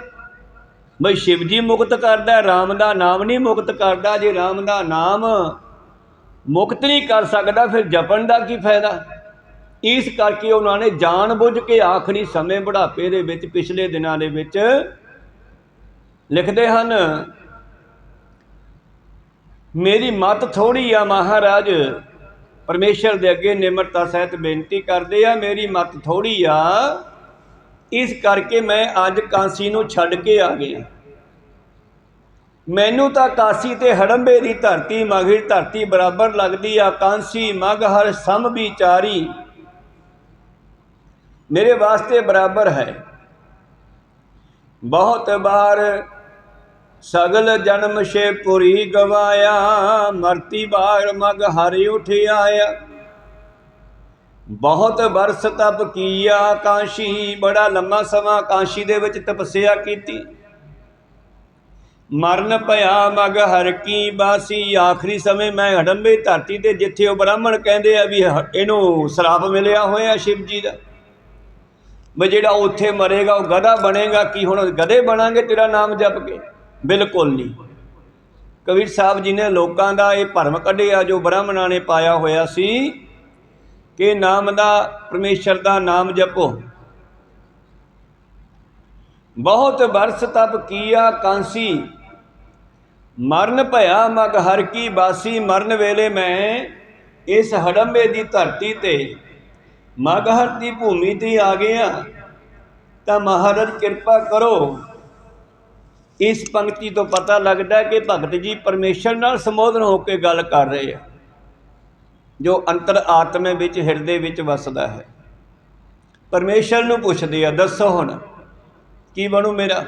Speaker 1: ਬਈ ਸ਼ਿਵ ਜੀ ਮੁਕਤ ਕਰਦਾ RAM ਦਾ ਨਾਮ ਨਹੀਂ ਮੁਕਤ ਕਰਦਾ। ਜੇ RAM ਦਾ ਨਾਮ ਮੁਕਤ ਨਹੀਂ ਕਰ ਸਕਦਾ, ਫਿਰ ਜਪਣ ਦਾ ਕੀ ਫਾਇਦਾ? ਇਸ ਕਰਕੇ ਉਹਨਾਂ ਨੇ ਜਾਣ ਬੁੱਝ ਕੇ ਆਖਰੀ ਸਮੇਂ ਬੁਢਾਪੇ ਦੇ ਵਿੱਚ, ਪਿਛਲੇ ਦਿਨਾਂ ਦੇ ਵਿੱਚ ਲਿਖਦੇ ਹਨ, ਮੇਰੀ ਮਤ ਥੋੜੀ ਆ ਮਹਾਰਾਜ, ਪਰਮੇਸ਼ਰ ਦੇ ਅੱਗੇ ਨਿਮਰਤਾ ਸਹਿਤ ਬੇਨਤੀ ਕਰਦੇ ਆ, ਮੇਰੀ ਮਤ ਥੋੜੀ ਆ। ਇਸ ਕਰਕੇ ਮੈਂ ਅੱਜ ਕਾਂਸੀ ਨੂੰ ਛੱਡ ਕੇ ਆ ਗਿਆ। ਮੈਨੂੰ ਤਾਂ ਕਾਸੀ ਤੇ ਹੜੰਬੇ ਦੀ ਧਰਤੀ ਮਗਰ ਧਰਤੀ ਬਰਾਬਰ ਲੱਗਦੀ ਆ, ਕਾਂਸੀ ਮਗ ਹਰ ਸਮ ਵਿਚਾਰੀ। ਮੇਰੇ ਵਾਸਤੇ ਬਰਾਬਰ ਹੈ। ਬਹੁਤ ਬਾਰ ਸਗਲ ਜਨਮ ਛੇ ਪੁਰੀ ਗਵਾਇਆ, ਮਰਤੀ ਬਾਰ ਮਗ ਹਰਿ ਉਠਿਆ ਬਹੁਤ ਬਰਸ ਤਪ ਕੀਆ, ਕਾਂਸ਼ੀ ਬੜਾ ਲੰਮਾ ਸਮਾਂ ਕਾਂਸ਼ੀ ਦੇ ਵਿੱਚ ਤਪੱਸਿਆ ਕੀਤੀ। ਮਰਨ ਭਇਆ ਮਗ ਹਰ ਕੀ ਬਾਸੀ। ਆਖਰੀ ਸਮੇਂ ਮੈਂ ਹੜੰਬੇ ਧਰਤੀ ਤੇ ਜਿੱਥੇ ਉਹ ਬ੍ਰਾਹਮਣ ਕਹਿੰਦੇ ਆ ਵੀ ਇਹਨੂੰ ਸਰਾਪ ਮਿਲਿਆ ਹੋਇਆ ਸ਼ਿਵ ਜੀ ਦਾ। ਵੀ ਜਿਹੜਾ ਉੱਥੇ ਮਰੇਗਾ, ਉਹ ਗਧਾ ਬਣੇਗਾ, ਕੀ ਹੁਣ ਗਧੇ ਬਣਾਂਗੇ ਤੇਰਾ ਨਾਮ ਜਪ ਕੇ? ਬਿਲਕੁਲ ਨਹੀਂ। ਕਬੀਰ ਸਾਹਿਬ ਜੀ ਨੇ ਲੋਕਾਂ ਦਾ ਇਹ ਭਰਮ ਕੱਢਿਆ, ਜੋ ਬ੍ਰਾਹਮਣਾਂ ਨੇ ਪਾਇਆ ਹੋਇਆ ਸੀ, ਕਿ ਨਾਮ ਦਾ ਪਰਮੇਸ਼ਰ ਦਾ ਨਾਮ ਜਪੋ। ਬਹੁਤ ਬਰਸ ਤਪ ਕੀਆ ਕਾਂਸੀ ਮਰਨ ਭਇਆ ਮਗ ਹਰ ਕੀ ਬਾਸੀ, ਮਰਨ ਵੇਲੇ ਮੈਂ ਇਸ ਹੜੰਬੇ ਦੀ ਧਰਤੀ ਤੇ। ਮਗਹਰ ਦੀ ਭੂਮੀ ਤੇ ਆ ਗਿਆ, ਤਾਂ ਮਹਾਰਾਜ ਕਿਰਪਾ ਕਰੋ। ਇਸ ਪੰਕਤੀ ਤੋਂ ਪਤਾ ਲੱਗਦਾ ਕਿ ਭਗਤ ਜੀ ਪਰਮੇਸ਼ਰ ਨਾਲ ਸੰਬੋਧਨ ਹੋ ਕੇ ਗੱਲ ਕਰ ਰਹੇ ਆ, ਜੋ ਅੰਤਰ ਆਤਮੇ ਵਿੱਚ, ਹਿਰਦੇ ਵਿੱਚ ਵਸਦਾ ਹੈ। ਪਰਮੇਸ਼ਰ ਨੂੰ ਪੁੱਛਦੇ ਆ, ਦੱਸੋ ਹੁਣ, ਕੀ ਬਣੂ ਮੇਰਾ?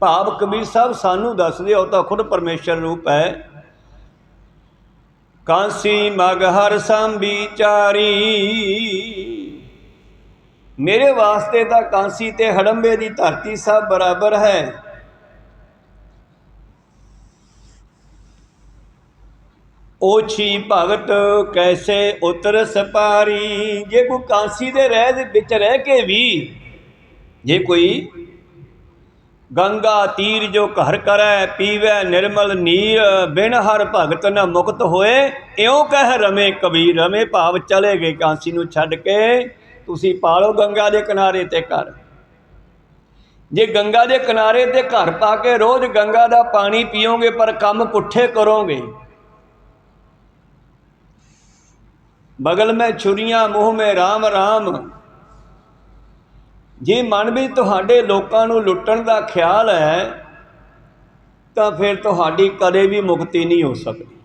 Speaker 1: ਭਾਵ ਕਬੀਰ ਸਾਹਿਬ ਸਾਨੂੰ ਦੱਸਦੇ ਹੋ ਤਾਂ ਖੁਦ ਪਰਮੇਸ਼ਰ ਰੂਪ ਹੈ। ਕਾਂਸੀ ਮਗ ਹਰ ਸੰਬੀਚਾਰੀ ਮੇਰੇ ਵਾਸਤੇ ਤਾਂ ਕਾਂਸੀ ਤੇ ਹੜੰਬੇ ਦੀ ਧਰਤੀ ਸਭ ਬਰਾਬਰ ਹੈ। ਓਛੀ ਭਗਤ ਕੈਸੇ ਉਤਰ ਸਪਾਰੀ? ਜੇ ਕੋਈ ਕਾਂਸੀ ਦੇ ਰਹਿ ਦੇ ਵਿੱਚ ਰਹਿ ਕੇ ਵੀ, ਜੇ ਕੋਈ ਗੰਗਾ ਤੀਰ ਜੋ ਘਰ ਕਰੈ, ਪੀਵੈ ਨਿਰਮਲ ਨੀਰ ਬਿਨ ਹਰ ਭਗਤ ਨ ਮੁਕਤ ਹੋਏ, ਇਉ ਕਹਿ ਰਮੇ ਕਬੀਰ। ਰਮੇ ਭਾਵ ਚਲੇ ਗਏ ਕਾਂਸੀ ਨੂੰ ਛੱਡ ਕੇ। ਤੁਸੀਂ ਪਾਲੋ ਗੰਗਾ ਦੇ ਕਿਨਾਰੇ ਤੇ ਘਰ। ਜੇ ਗੰਗਾ ਦੇ ਕਿਨਾਰੇ ਤੇ ਘਰ ਪਾ ਕੇ ਰੋਜ਼ ਗੰਗਾ ਦਾ ਪਾਣੀ ਪੀਓਗੇ, ਪਰ ਕੰਮ ਪੁੱਠੇ ਕਰੋਗੇ। ਬਗਲ ਮੈਂ ਛੁਰੀਆਂ, ਮੂੰਹ ਮੈਂ ਰਾਮ ਰਾਮ ਜੇ ਮਨ ਵਿੱਚ ਤੁਹਾਡੇ ਲੋਕਾਂ ਨੂੰ ਲੁੱਟਣ ਦਾ ਖਿਆਲ ਹੈ, ਤਾਂ ਫਿਰ ਤੁਹਾਡੀ ਕਦੇ ਵੀ ਮੁਕਤੀ ਨਹੀਂ ਹੋ ਸਕਦੀ।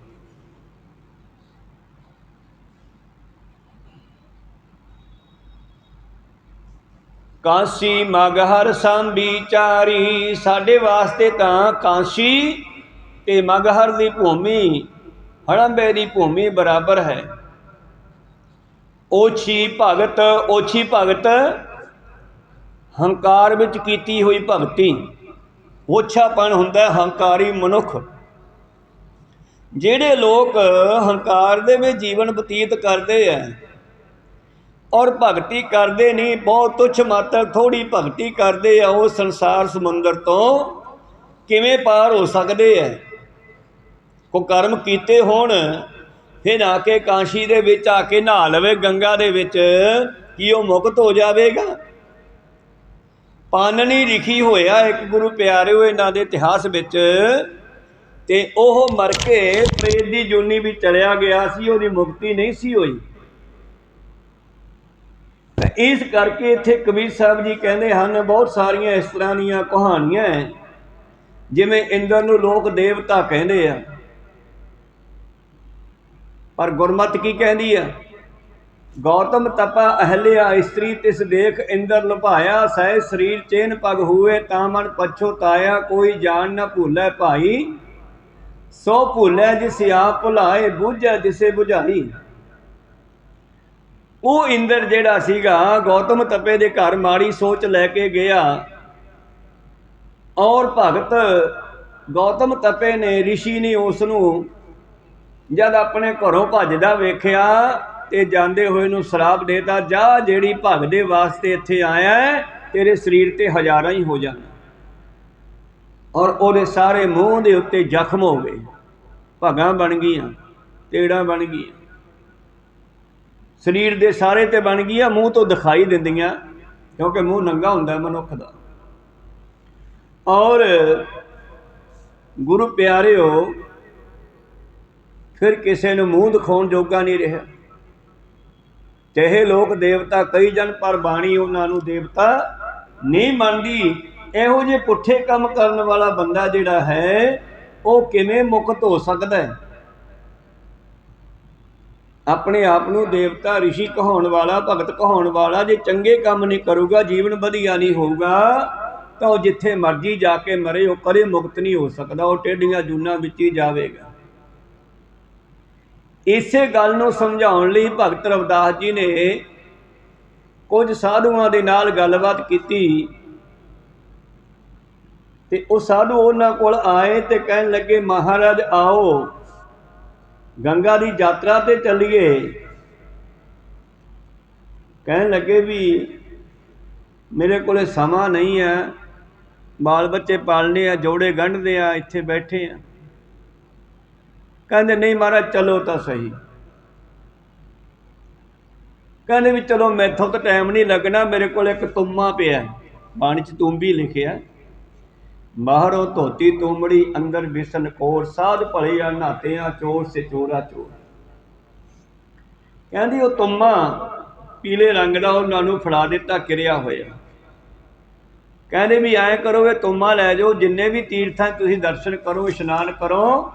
Speaker 1: ਕਾਂਸੀ ਮਗਹਰ ਸੰਬੀਚਾਰੀ ਸਾਡੇ ਵਾਸਤੇ ਤਾਂ ਕਾਂਸੀ ਤੇ ਮਗਹਰ ਦੀ ਭੂਮੀ, ਹੜੰਬੇ ਦੀ ਭੂਮੀ ਬਰਾਬਰ ਹੈ। ਓਛੀ ਭਗਤ ਓਛੀ ਭਗਤ ਹੰਕਾਰ ਵਿੱਚ ਕੀਤੀ ਹੋਈ ਭਗਤੀ। ਓਛਾਪਣ ਹੁੰਦਾ ਹੰਕਾਰੀ ਮਨੁੱਖ। ਜਿਹੜੇ ਲੋਕ ਹੰਕਾਰ ਦੇ ਵਿੱਚ ਜੀਵਨ ਬਤੀਤ ਕਰਦੇ ਆ ਔਰ ਭਗਤੀ ਕਰਦੇ ਨਹੀਂ, ਬਹੁਤ ਤੁੱਛ ਮਾਤਰ ਥੋੜੀ ਭਗਤੀ ਕਰਦੇ ਆ ਉਹ ਸੰਸਾਰ ਸਮੁੰਦਰ ਤੋਂ ਕਿਵੇਂ ਪਾਰ ਹੋ ਸਕਦੇ ਆ ਕੋ ਕਰਮ ਕੀਤੇ ਹੋਣ, ਫਿਰ ਆ ਕੇ ਕਾਂਸ਼ੀ ਦੇ ਵਿੱਚ ਆ ਕੇ ਨਹਾ ਲਵੇ, ਗੰਗਾ ਦੇ ਵਿੱਚ, ਕੀ ਉਹ ਮੁਕਤ ਹੋ ਜਾਵੇਗਾ? ਪਾਨਣੀ ਲਿਖੀ ਹੋਇਆ ਇੱਕ ਗੁਰੂ ਪਿਆਰਿਓ ਇਹਨਾਂ ਦੇ ਇਤਿਹਾਸ ਵਿੱਚ। ਤੇ ਉਹ ਮਰ ਕੇ ਪ੍ਰੇਤ ਦੀ ਜੂਨੀ ਵੀ ਚਲਿਆ ਗਿਆ ਸੀ, ਉਹਦੀ ਮੁਕਤੀ ਨਹੀਂ ਸੀ ਹੋਈ। ਇਸ ਕਰਕੇ ਇੱਥੇ ਕਬੀਰ ਸਾਹਿਬ ਜੀ ਕਹਿੰਦੇ ਹਨ, ਬਹੁਤ ਸਾਰੀਆਂ ਇਸ ਤਰ੍ਹਾਂ ਦੀਆਂ ਕਹਾਣੀਆਂ ਹੈ ਜਿਵੇਂ ਇੰਦਰ ਨੂੰ ਲੋਕ ਦੇਵਤਾ ਕਹਿੰਦੇ ਆ। ਪਰ ਗੁਰਮਤ ਕੀ ਕਹਿੰਦੀ ਆ? ਗੌਤਮ ਤਪਾ ਅਹਲਿਆ, ਇਸਤਰੀ ਤਿਸ ਦੇਖ ਇੰਦਰ ਲੁਭਾਇਆ ਸਹਿ ਸਰੀਰ ਚੇਨ ਪਗ ਹੋਏ, ਤਾਂ ਮਨ ਪਛੋਤਾਇਆ ਕੋਈ ਜਾਣ ਨਾ ਭੁੱਲੇ ਭਾਈ। ਸੋ ਭੁੱਲੇ ਜਿਸ ਆਪ ਭੁਲਾਏ, ਬੁਝੈ ਜਿਸੇ ਬੁਝਾਈ। ਉਹ ਇੰਦਰ ਜਿਹੜਾ ਸੀਗਾ, ਗੌਤਮ ਤਪੇ ਦੇ ਘਰ ਮਾੜੀ ਸੋਚ ਲੈ ਕੇ ਗਿਆ। ਔਰ ਭਗਤ ਗੌਤਮ ਤਪੇ ਨੇ, ਰਿਸ਼ੀ ਨੇ ਉਸ ਨੂੰ ਜਦ ਆਪਣੇ ਘਰੋਂ ਭੱਜਦਾ ਵੇਖਿਆ ਤੇ ਜਾਂਦੇ ਹੋਏ ਨੂੰ ਸ਼ਰਾਬ ਦੇਤਾ, ਜਾ ਜਿਹੜੀ ਭਗ ਦੇ ਵਾਸਤੇ ਇੱਥੇ ਆਇਆ ਤੇਰੇ ਸਰੀਰ ਤੇ ਹਜ਼ਾਰਾਂ ਹੀ ਹੋ ਜਾਣ। ਔਰ ਉਹਦੇ ਸਾਰੇ ਮੂੰਹ ਦੇ ਉੱਤੇ ਜ਼ਖਮ ਹੋ ਗਏ। ਭਗਾਂ ਬਣ ਗਈਆਂ, ਤੇੜਾਂ ਬਣ ਗਈਆਂ। ਸਰੀਰ ਦੇ ਸਾਰੇ ਤੇ ਬਣ ਗਈਆਂ, ਮੂੰਹ ਤੋਂ ਦਿਖਾਈ ਦਿੰਦੀਆਂ, ਕਿਉਂਕਿ ਮੂੰਹ ਨੰਗਾ ਹੁੰਦਾ ਮਨੁੱਖ ਦਾ। ਔਰ ਗੁਰੂ ਪਿਆਰਿਓ, ਫਿਰ ਕਿਸੇ ਨੂੰ ਮੂੰਹ ਦਿਖਾਉਣ ਜੋਗਾ ਨਹੀਂ ਰਿਹਾ। ਚਾਹੇ ਲੋਕ ਦੇਵਤਾ, ਕਈ ਜਨ ਪਰ ਬਾਣੀ ਉਹਨਾਂ ਨੂੰ ਦੇਵਤਾ ਨਹੀਂ ਮੰਨਦੀ। ਇਹੋ ਜਿਹੇ ਪੁੱਠੇ ਕੰਮ ਕਰਨ ਵਾਲਾ ਬੰਦਾ ਜਿਹੜਾ ਹੈ, ਉਹ ਕਿਵੇਂ ਮੁਕਤ ਹੋ ਸਕਦਾ ਹੈ? ਆਪਣੇ ਆਪ ਨੂੰ ਦੇਵਤਾ ઋષਿ ਕਹਾਉਣ ਵਾਲਾ, ਭਗਤ ਕਹਾਉਣ ਵਾਲਾ ਜੇ ਚੰਗੇ ਕੰਮ ਨਹੀਂ ਕਰੂਗਾ, ਜੀਵਨ ਵਧੀਆ ਨਹੀਂ ਹੋਊਗਾ, ਤਾਂ ਉਹ ਜਿੱਥੇ ਮਰਜ਼ੀ ਜਾ ਕੇ ਮਰੇ, ਉਹ ਕਦੇ ਮੁਕਤ ਨਹੀਂ ਹੋ ਸਕਦਾ। ਉਹ ਟੇਢੀਆਂ ਜੂਨਾਂ ਵਿੱਚ ਹੀ ਜਾਵੇਗਾ। ਇਸੇ ਗੱਲ ਨੂੰ ਸਮਝਾਉਣ ਲਈ ਭਗਤ ਰਵਿਦਾਸ ਜੀ ਨੇ ਕੁਝ ਸਾਧੂਆਂ ਦੇ ਨਾਲ ਗੱਲਬਾਤ ਕੀਤੀ। ਤੇ ਉਹ ਸਾਧੂ ਉਹਨਾਂ ਕੋਲ ਆਏ ਤੇ ਕਹਿਣ ਲੱਗੇ, ਮਹਾਰਾਜ, ਆਓ। ਗੰਗਾ ਦੀ ਯਾਤਰਾ ਤੇ ਚੱਲੀਏ। ਕਹਿਣ ਲੱਗੇ ਵੀ, ਮੇਰੇ ਕੋਲੇ ਸਮਾਂ ਨਹੀਂ ਹੈ। ਬਾਲ ਬੱਚੇ ਪਾਲਨੇ ਆ, ਜੋੜੇ ਗੰਢਦੇ ਆ, ਇੱਥੇ ਬੈਠੇ ਆ। ਕਹਿੰਦੇ, ਨਹੀਂ ਮਹਾਰਾਜ, ਚਲੋ ਤਾਂ ਸਹੀ। ਕਹਿੰਦੇ ਵੀ, ਚਲੋ ਮੈਥੋਂ ਤਾਂ ਟਾਈਮ ਨਹੀਂ ਲੱਗਣਾ, ਮੇਰੇ ਕੋਲ ਇੱਕ ਤੁੰਮਾ ਪਿਆ ਬਾਣੀ ਚ ਤੁੰਬੀ ਲਿਖਿਆ ਬਾਹਰੋਂ ਧੋਤੀ ਤੁੰਮੜੀ ਅੰਦਰ ਬਿਸਨ ਕੋਰ, ਸਾਧ ਭਲੇ ਆ ਨਾਤੇ ਆ ਚੋਰ ਸੇ ਚੋਰਾ ਚੋਰ। ਕਹਿੰਦੀ, ਉਹ ਤੁੰਮਾ ਪੀਲੇ ਰੰਗ ਦਾ, ਉਹਨਾਂ ਨੂੰ ਫੜਾ ਦਿੱਤਾ, ਕਿਰਿਆ ਹੋਇਆ। ਕਹਿੰਦੇ ਵੀ, ਐਂ ਕਰੋ, ਇਹ ਤੁੰਮਾ ਲੈ ਜਾਓ, ਜਿੰਨੇ ਵੀ ਤੀਰਥਾਂ 'ਚ ਤੁਸੀਂ ਦਰਸ਼ਨ ਕਰੋ, ਇਸ਼ਨਾਨ ਕਰੋ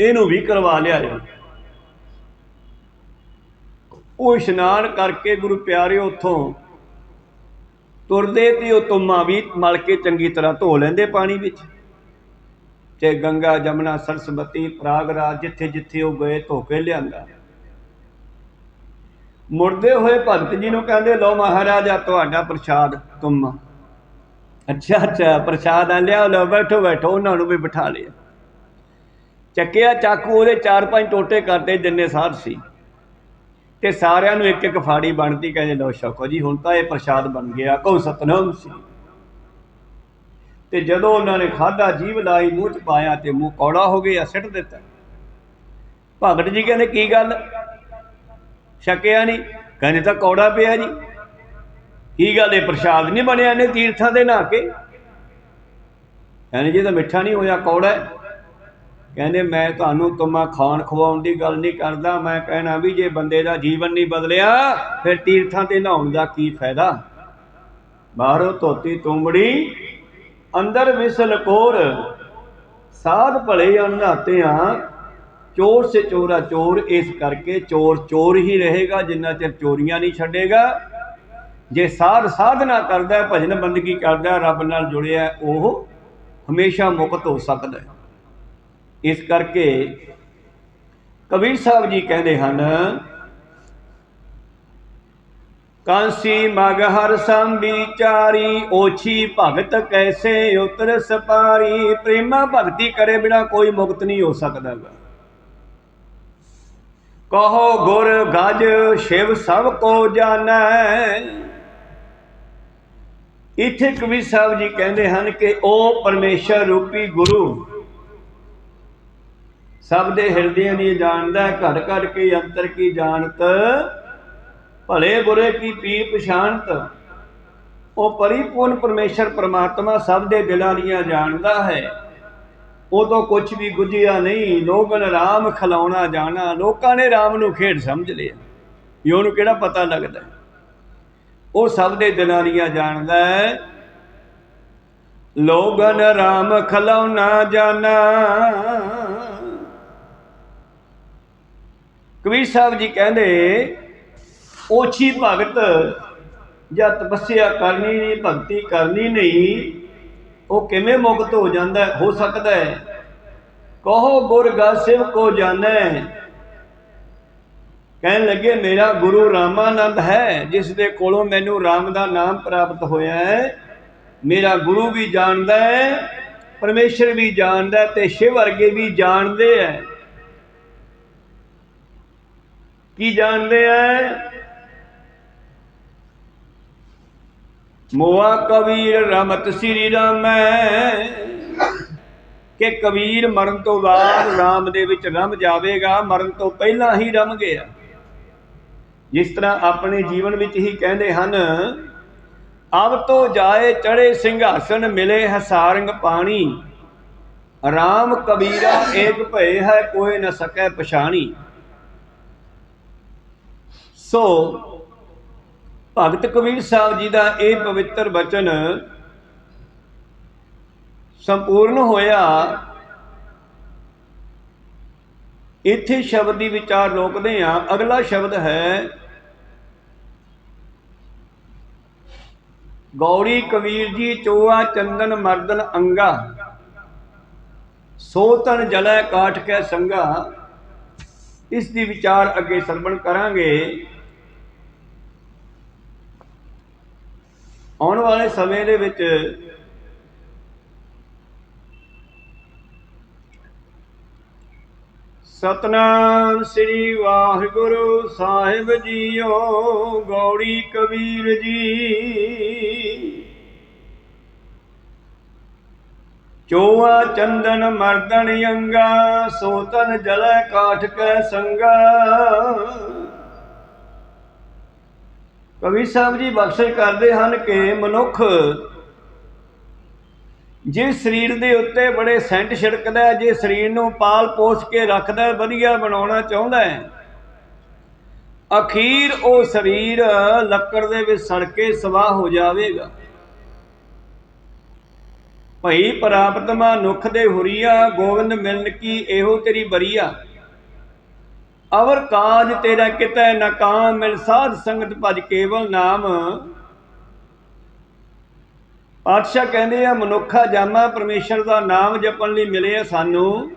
Speaker 1: ਇਹਨੂੰ ਵੀ ਕਰਵਾ ਲਿਆ ਲਿਆਇਓ ਉਹ ਇਸ਼ਨਾਨ ਕਰਕੇ ਗੁਰੂ ਪਿਆਰੇ ਉੱਥੋਂ ਤੁਰਦੇ ਤੇ ਉਹ ਤੁੰਮਾ ਵੀ ਮਲ ਕੇ ਚੰਗੀ ਤਰ੍ਹਾਂ ਧੋ ਲੈਂਦੇ ਪਾਣੀ ਵਿੱਚ। ਤੇ ਗੰਗਾ, ਜਮਨਾ, ਸਰਸਵਤੀ, ਪ੍ਰਾਗਰਾਜ ਜਿੱਥੇ ਜਿੱਥੇ ਉਹ ਗਏ ਧੋ ਕੇ ਲਿਆਂਦਾ। ਮੁੜਦੇ ਹੋਏ ਭਗਤ ਜੀ ਨੂੰ ਕਹਿੰਦੇ ਲੋ ਮਹਾਰਾਜਾ, ਤੁਹਾਡਾ ਪ੍ਰਸ਼ਾਦ ਤੁੰਮਾ। ਅੱਛਾ ਅੱਛਾ, ਪ੍ਰਸ਼ਾਦ ਆ ਲਿਆ ਲਓ ਬੈਠੋ ਬੈਠੋ, ਉਹਨਾਂ ਨੂੰ ਵੀ ਬਿਠਾ ਲਿਆ। ਚੱਕਿਆ ਚਾਕੂ ਉਹਦੇ ਚਾਰ ਪੰਜ ਟੋਟੇ ਕਰਦੇ ਜਿੰਨੇ ਸਾਧ ਸੀ। ਤੇ ਸਾਰਿਆਂ ਨੂੰ ਇੱਕ ਇੱਕ ਫਾੜੀ ਬਣਦੀ, ਕਹਿੰਦੇ ਲਓ ਛਕੋ ਜੀ, ਹੁਣ ਤਾਂ ਇਹ ਪ੍ਰਸ਼ਾਦ ਬਣ ਗਿਆ, ਕਹੋ ਸਤਨਾਮ ਸੀ। ਤੇ ਜਦੋਂ ਉਹਨਾਂ ਨੇ ਖਾਦਾ ਜੀਵ ਲਾਈ, ਮੂੰਹ ਚ ਪਾਇਆ ਤੇ ਮੂੰਹ ਕੌੜਾ ਹੋ ਗਿਆ, ਸਿੱਟ ਦਿੱਤਾ। ਭਗਤ ਜੀ ਕਹਿੰਦੇ, ਕੀ ਗੱਲ? ਛਕਿਆ ਨਹੀਂ? ਕਹਿੰਦੇ ਤਾਂ ਕੌੜਾ ਪਿਆ ਜੀ। ਕੀ ਗੱਲ, ਇਹ ਪ੍ਰਸ਼ਾਦ ਨਹੀਂ ਬਣਿਆ ਨੇ ਤੀਰਥਾਂ ਦੇ ਨਹਾ ਕੇ? ਕਹਿੰਦੇ ਜੀ ਤਾਂ ਮਿੱਠਾ ਨਹੀਂ ਹੋਇਆ, ਕੌੜਾ ਹੈ। ਕਹਿੰਦੇ, ਮੈਂ ਤੁਹਾਨੂੰ ਤੁਮਾ ਖਾਣ ਖਵਾਉਣ ਦੀ ਗੱਲ ਨਹੀਂ ਕਰਦਾ। ਮੈਂ ਕਹਿਣਾ ਵੀ ਜੇ ਬੰਦੇ ਦਾ ਜੀਵਨ ਨਹੀਂ ਬਦਲਿਆ, ਫਿਰ ਤੀਰਥਾਂ ਤੇ ਨਹਾਉਣ ਦਾ ਕੀ ਫਾਇਦਾ? ਬਾਹਰੋਂ ਧੋਤੀ ਤੁੰਬੜੀ, ਅੰਦਰ ਵਿਸਲ ਕੋਰ। ਸਾਧ ਭਲੇ ਅਨਹਾਤੇ ਆ ਚੋਰ ਸੇ ਚੋਰਾ ਚੋਰ, ਇਸ ਕਰਕੇ ਚੋਰ ਚੋਰ ਹੀ ਰਹੇਗਾ, ਜਿੰਨਾ ਚਿਰ ਚੋਰੀਆਂ ਨਹੀਂ ਛੱਡੇਗਾ। ਜੇ ਸਾਧ ਸਾਧਨਾ ਕਰਦਾ, ਭਜਨ ਬੰਦਗੀ ਕਰਦਾ, ਰੱਬ ਨਾਲ ਜੁੜਿਆ, ਉਹ ਹਮੇਸ਼ਾ ਮੁਕਤ ਹੋ ਸਕਦਾ ਹੈ। ਇਸ ਕਰਕੇ ਕਬੀਰ ਸਾਹਿਬ ਜੀ ਕਹਿੰਦੇ ਹਨ, ਕਾਂਸੀ ਮਗ ਹਰ ਸੰਵਿਚਾਰੀ ਓਛੀ ਭਗਤ ਕੈਸੇ ਉਤਰ ਸਪਾਰੀ? ਪ੍ਰੇਮਾ ਭਗਤੀ ਕਰੇ ਬਿਨਾ ਕੋਈ ਮੁਕਤ ਨਹੀਂ ਹੋ ਸਕਦਾ ਗਾ। ਕਹੋ ਗੁਰ ਗਜ, ਸ਼ਿਵ ਸਭ ਕੋ ਜਾਣੈ। ਇੱਥੇ ਕਬੀਰ ਸਾਹਿਬ ਜੀ ਕਹਿੰਦੇ ਹਨ ਕਿ ਉਹ ਪਰਮੇਸ਼ਰ ਰੂਪੀ ਗੁਰੂ ਸਭ ਦੇ ਹਿਰਦਿਆਂ ਦੀ ਜਾਣਦਾ ਹੈ, ਘੜ ਘੜ ਕੇ ਅੰਤਰ ਕੀ ਜਾਣਤ? ਭਲੇ ਬੁਰੇ ਕੀ ਪੀ ਪਛਾਣਤ? ਉਹ ਪਰਿਪੂਰਨ ਪਰਮੇਸ਼ਰ ਪ੍ਰਮਾਤਮਾ ਸਭ ਦੇ ਦਿਲਾਂ ਦੀਆਂ ਜਾਣਦਾ ਹੈ। ਉਹ ਤੋਂ ਕੁਝ ਵੀ ਗੁਝਿਆ ਨਹੀਂ ਲੋਗਨ ਰਾਮ ਖਲਾਉਣਾ ਜਾਣਾ ਲੋਕਾਂ ਨੇ ਰਾਮ ਨੂੰ ਖੇਡ ਸਮਝ ਲਿਆ। ਵੀ ਉਹਨੂੰ ਕਿਹੜਾ ਪਤਾ ਲੱਗਦਾ? ਉਹ ਸਭ ਦੇ ਦਿਲਾਂ ਦੀਆਂ ਜਾਣਦਾ ਹੈ। ਲੋਗਨ ਰਾਮ ਖਲਾਉਣਾ ਜਾਣਾ। ਕਬੀਰ ਸਾਹਿਬ ਜੀ ਕਹਿੰਦੇ, ਓਛੀ ਭਗਤ ਜਾਂ ਤਪੱਸਿਆ ਕਰਨੀ ਨਹੀਂ, ਭਗਤੀ ਕਰਨੀ ਨਹੀਂ, ਉਹ ਕਿਵੇਂ ਮੁਕਤ ਹੋ ਜਾਂਦਾ ਹੋ ਸਕਦਾ ਹੈ? ਕਹੋ ਗੁਰ ਗਾਸਿਵ ਕੋ ਜਾਣੈ। ਕਹਿਣ ਲੱਗੇ, ਮੇਰਾ ਗੁਰੂ ਰਾਮਾਨੰਦ ਹੈ, ਜਿਸ ਦੇ ਕੋਲੋਂ ਮੈਨੂੰ ਰਾਮ ਦਾ ਨਾਮ ਪ੍ਰਾਪਤ ਹੋਇਆ ਹੈ। ਮੇਰਾ ਗੁਰੂ ਵੀ ਜਾਣਦਾ ਹੈ, ਪਰਮੇਸ਼ਰ ਵੀ ਜਾਣਦਾ ਹੈ ਤੇ ਸ਼ਿਵ ਵਰਗੇ ਵੀ ਜਾਣਦੇ ਹੈ। ਕੀ ਜਾਣਦੇ ਹੈ ਮੋਆ ਕਬੀਰ ਰਮਤ ਸ੍ਰੀ ਰਾਮੈ ਕਿ ਕਬੀਰ ਮਰਨ ਤੋਂ ਬਾਅਦ ਰਾਮ ਦੇ ਵਿੱਚ ਰਮ ਜਾਵੇਗਾ, ਮਰਨ ਤੋਂ ਪਹਿਲਾਂ ਹੀ ਰਮ ਗਿਆ। ਜਿਸ ਤਰ੍ਹਾਂ ਆਪਣੇ ਜੀਵਨ ਵਿੱਚ ਹੀ ਕਹਿੰਦੇ ਹਨ, ਅਬ ਤੋ ਜਾਏ ਚੜੇ ਸਿੰਘਾਸਨ, ਮਿਲੇ ਹਸਾਰੰਗ ਪਾਣੀ। ਰਾਮ ਕਬੀਰਾ ਏਕ ਭਏ ਹੈ, ਕੋਈ ਨ ਸਕੈ ਪਛਾਣੀ। ਸੋ, ਭਗਤ ਕਬੀਰ ਸਾਹਿਬ ਜੀ ਦਾ ਇਹ ਪਵਿੱਤਰ ਬਚਨ ਸੰਪੂਰਨ ਹੋਇਆ। ਇੱਥੇ ਸ਼ਬਦ ਦੀ ਵਿਚਾਰ ਰੋਕਦੇ ਹਾਂ। ਅਗਲਾ ਸ਼ਬਦ ਹੈ ਗੌੜੀ ਕਬੀਰ ਜੀ ਚੋਆ ਚੰਦਨ ਮਰਦਨ ਅੰਗਾ, ਸੋ ਤਨ ਜਲੈ ਕਾਠ ਕੈ ਸੰਗਾ। ਇਸ ਦੀ ਵਿਚਾਰ ਅੱਗੇ ਸਰਵਣ ਕਰਾਂਗੇ। ਆਉਣ ਵਾਲੇ ਸਮੇਂ ਦੇ ਵਿੱਚ ਸਤਨਾਮ ਸ੍ਰੀ ਵਾਹਿਗੁਰੂ ਸਾਹਿਬ ਜੀਓ, ਗੌੜੀ ਕਬੀਰ ਜੀ। ਚੋਆ ਚੰਦਨ ਮਰਦਨ ਅੰਗਾ, ਸੋਤਨ ਜਲੈ ਕਾਠ ਕੈ ਸੰਗਾ। ਕਵੀ ਸਾਹਿਬ ਜੀ ਬਖਸ਼ਿਸ਼ ਕਰਦੇ ਹਨ ਕਿ ਮਨੁੱਖ ਜੇ ਸਰੀਰ ਦੇ ਉੱਤੇ ਬੜੇ ਸੈਂਟ ਛਿੜਕਦਾ ਹੈ, ਜੇ ਸਰੀਰ ਨੂੰ ਪਾਲ ਪੋਸ ਕੇ ਰੱਖਦਾ ਵਧੀਆ ਬਣਾਉਣਾ ਚਾਹੁੰਦਾ ਹੈ ਅਖੀਰ ਉਹ ਸਰੀਰ ਲੱਕੜ ਦੇ ਵਿੱਚ ਸੜ ਕੇ ਸਵਾਹ ਹੋ ਜਾਵੇਗਾ। ਭਈ ਪ੍ਰਾਪਤ ਮਨੁੱਖ ਦੇ ਹੁਰੀਆ ਗੋਬਿੰਦ ਮਿਲਨ ਕੀ ਇਹੋ ਤੇਰੀ ਬਰੀਆ? ਅਵਰ ਕਾਜ ਤੇਰਾ ਕਿਤੈ ਨ ਕਾਮ, ਮਿਲ ਸਾਧ ਸੰਗਤ ਭਜ ਕੇਵਲ ਨਾਮ। ਪਾਤਸ਼ਾਹ ਕਹਿੰਦੇ ਆ, ਮਨੁੱਖਾ ਜਾਮਾ ਪਰਮੇਸ਼ਰ ਦਾ ਨਾਮ ਜਪਣ ਲਈ ਮਿਲੇ ਆ ਸਾਨੂੰ।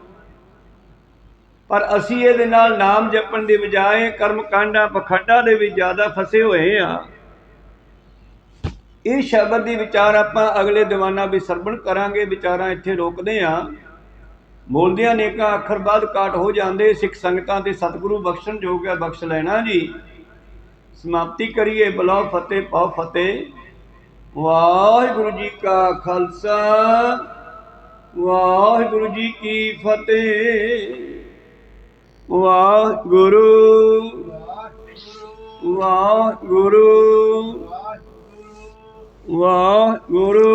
Speaker 1: ਪਰ ਅਸੀਂ ਇਹਦੇ ਨਾਲ ਨਾਮ ਜਪਣ ਦੀ ਬਜਾਏ ਕਰਮ ਕਾਂਡਾਂ ਪਖੰਡਾਂ ਦੇ ਵਿੱਚ ਜ਼ਿਆਦਾ ਫਸੇ ਹੋਏ ਆ। ਇਹ ਸ਼ਬਦ ਦੀ ਵਿਚਾਰ ਆਪਾਂ ਅਗਲੇ ਦੀਵਾਨਾ ਵੀ ਸਰਵਣ ਕਰਾਂਗੇ, ਵਿਚਾਰਾਂ ਇੱਥੇ ਰੋਕਦੇ ਆ। ਬੋਲਦਿਆਂ ਨੇਕਾਂ ਅੱਖਰ ਬਾਅਦ ਕਾਟ ਹੋ ਜਾਂਦੇ, ਸਿੱਖ ਸੰਗਤਾਂ ਤੇ ਸਤਿਗੁਰੂ ਬਖਸ਼ਣ ਜੋਗ ਹੈ, ਬਖਸ਼ ਲੈਣਾ ਜੀ। ਸਮਾਪਤੀ ਕਰੀਏ, ਬਲਾਉ ਫਤਿਹ, ਪਾਉ ਫਤਿਹ। ਵਾਹਿਗੁਰੂ ਜੀ ਕਾ ਖਾਲਸਾ, ਵਾਹਿਗੁਰੂ ਜੀ ਕੀ ਫਤਿਹ। ਵਾਹਿਗੁਰੂ ਵਾਹਿਗੁਰੂ ਵਾਹਿਗੁਰੂ।